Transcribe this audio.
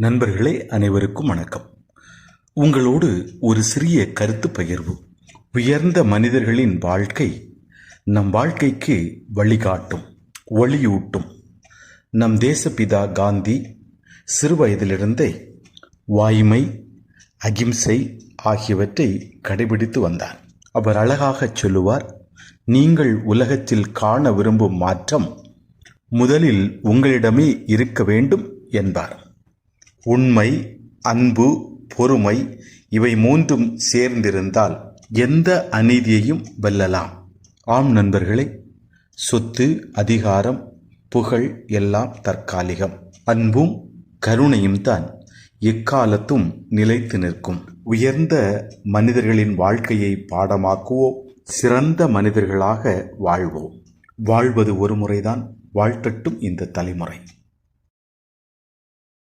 நண்பர்களே அனைவருக்கும் வணக்கம். உங்களோடு ஒரு சிறிய கருத்து பகிர்வு. உயர்ந்த மனிதர்களின் வாழ்க்கை நம் வாழ்க்கைக்கு வழிகாட்டும் ஒளியூட்டும் நம் தேசப்பிதா காந்தி சிறுவயதிலிருந்தே வாய்மை அகிம்சை ஆகியவற்றை கடைபிடித்து வந்தார். அவர் அழகாகச் சொல்லுவார் நீங்கள் உலகத்தில் காண விரும்பும் மாற்றம் முதலில் உங்களிடமே இருக்க வேண்டும் என்பார். உண்மை அன்பு பொறுமை இவை மூன்றும் சேர்ந்திருந்தால் எந்த அநீதியையும் வெல்லலாம். ஆம் நண்பர்களே சொத்து அதிகாரம் புகழ் எல்லாம் தற்காலிகம். அன்பும் கருணையும் தான் எக்காலத்தும் நிலைத்து நிற்கும். உயர்ந்த மனிதர்களின் வாழ்க்கையை பாடமாக்குவோம் சிறந்த மனிதர்களாக வாழ்வோம் வாழ்வது ஒரு முறைதான் வாழ்த்தட்டும் இந்த தலைமுறை.